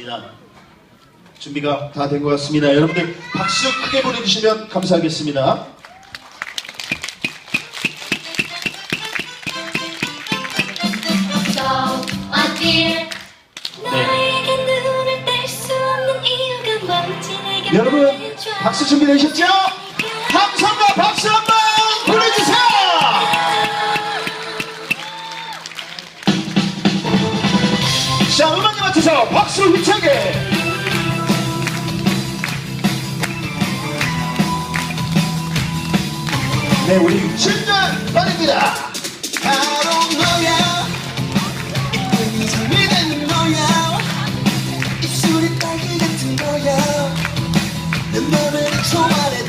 같습니다. 준비가 다 된 것 같습니다. 여러분들 박수 크게 보내주시면 감사하겠습니다. 내게 여러분. 박수 준비되셨죠? 함성과 박수 한번 박수 힘차게. 네 우리 친절 반입니다. 바로 너야 이쁜이 정이 되는 거야 입술이 딸기 같은 거야 내 맘을 초 안에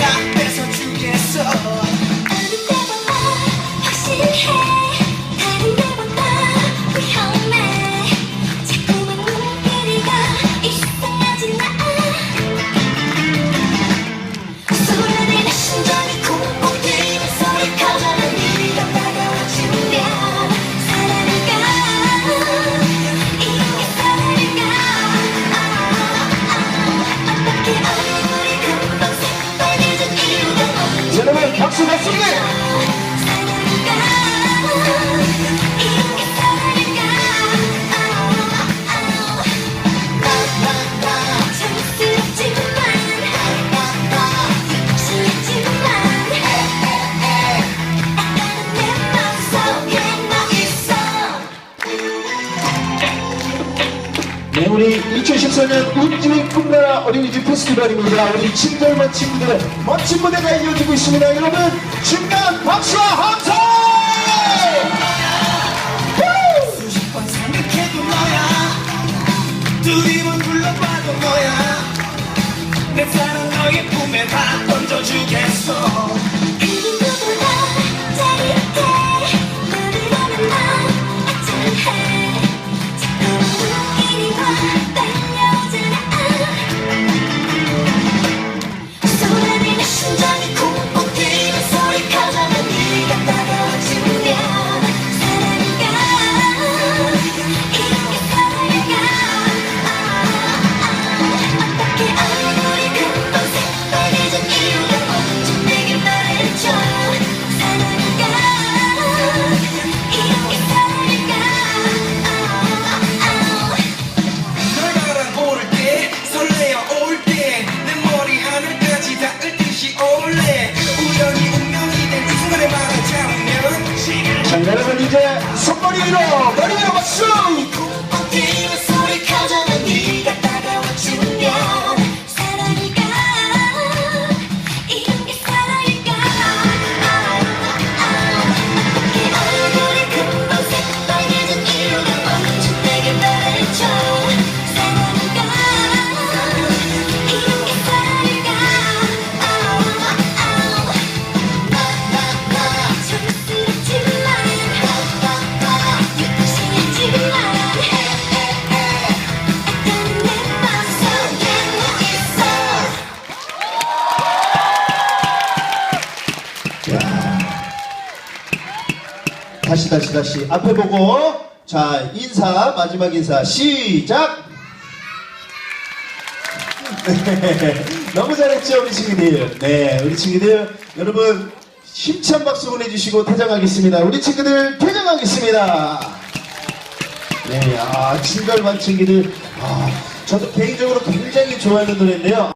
생 네, 우리 2014년 울진의 꿈나라 어린이집 페스티벌입니다. 우리 친절만 친구들 멋진 무대가 이어지고 있습니다. 여러분, 중간 박수와 함성! 수십 번 생각해도 너야 두 입은 불러봐도 너야 내 사랑 너의 품에 다 이제 손머리 위로, 머리 위로 박수! 다시, 다시, 다시. 앞에 보고, 자, 인사, 마지막 인사, 시작! 네, 너무 잘했죠, 우리 친구들. 네, 우리 친구들. 여러분, 힘찬 박수 보내주시고 퇴장하겠습니다. 우리 친구들 퇴장하겠습니다. 네, 아, 친절만 친구들. 아, 저도 개인적으로 굉장히 좋아하는 노래인데요.